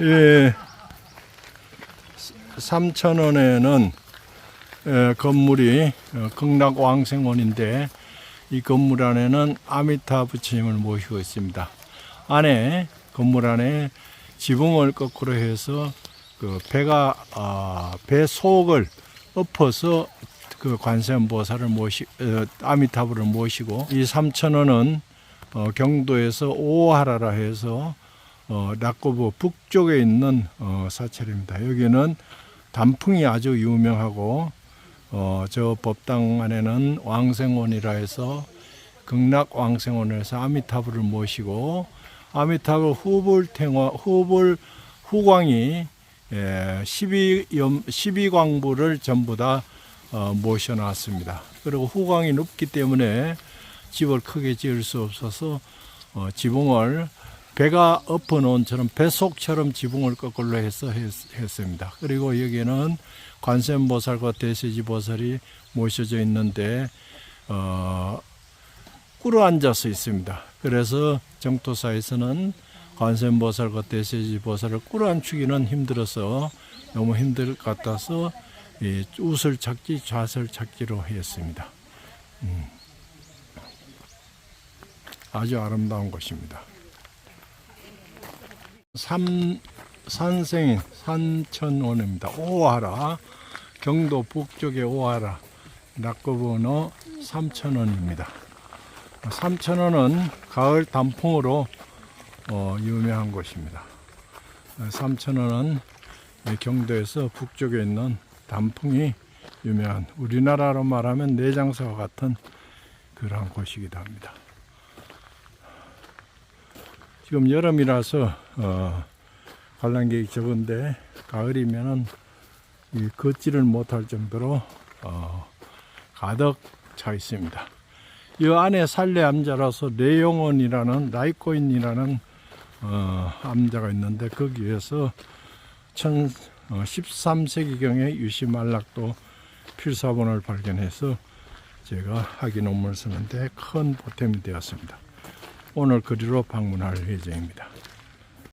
예, 3천 원에는 건물이 어, 극락왕생원인데 이 건물 안에는 아미타 부처님을 모시고 있습니다. 안에 건물 안에 지붕을 거꾸로 해서 그 배가 아, 배 속을 엎어서 그 관세음보살을 모시 어, 아미타불을 모시고 이 삼천원은 어, 경도에서 오하라라 해서 어, 낙고부 북쪽에 있는 어, 사찰입니다. 여기는 단풍이 아주 유명하고 어, 저 법당 안에는 왕생원이라 해서 극락 왕생원에서 아미타불을 모시고 아미타불 후불탱화 후불 후광이 예, 12염 12광부를 전부 다 어, 모셔놨습니다. 그리고 후광이 높기 때문에 집을 크게 지을 수 없어서 어, 지붕을 배가 엎어놓은 처럼 배속처럼 지붕을 거꾸로 해서 했, 했습니다. 그리고 여기는 관세음보살과 대세지보살이 모셔져 있는데 어, 꿇어 앉아서 있습니다. 그래서 정토사에서는 관세음보살과 대세지보살을 꿇어 앉히기는 힘들어서 너무 힘들 것 같아서 이 우슬 찾기, 좌설 찾기로 했습니다. 음. 아주 아름다운 곳입니다. 삼, 산생인 산천원입니다. 오하라 경도 북쪽의 오하라 낙고번호 삼천원입니다. 삼천원은 가을 단풍으로 어, 유명한 곳입니다. 삼천원은 경도에서 북쪽에 있는 단풍이 유명한 우리나라로 말하면 내장사와 같은 그러한 곳이기도 합니다. 지금 여름이라서 어, 관람객이 적은데 가을이면은 이 걷지를 못할 정도로 어, 가득 차 있습니다. 이 안에 산례 암자라서 내용원이라는 라이코인이라는 어, 암자가 있는데 거기에서 천, 어, 13세기경에 유시만락도 필사본을 발견해서 제가 학위 논문을 쓰는데 큰 보탬이 되었습니다. 오늘 그리로 방문할 예정입니다.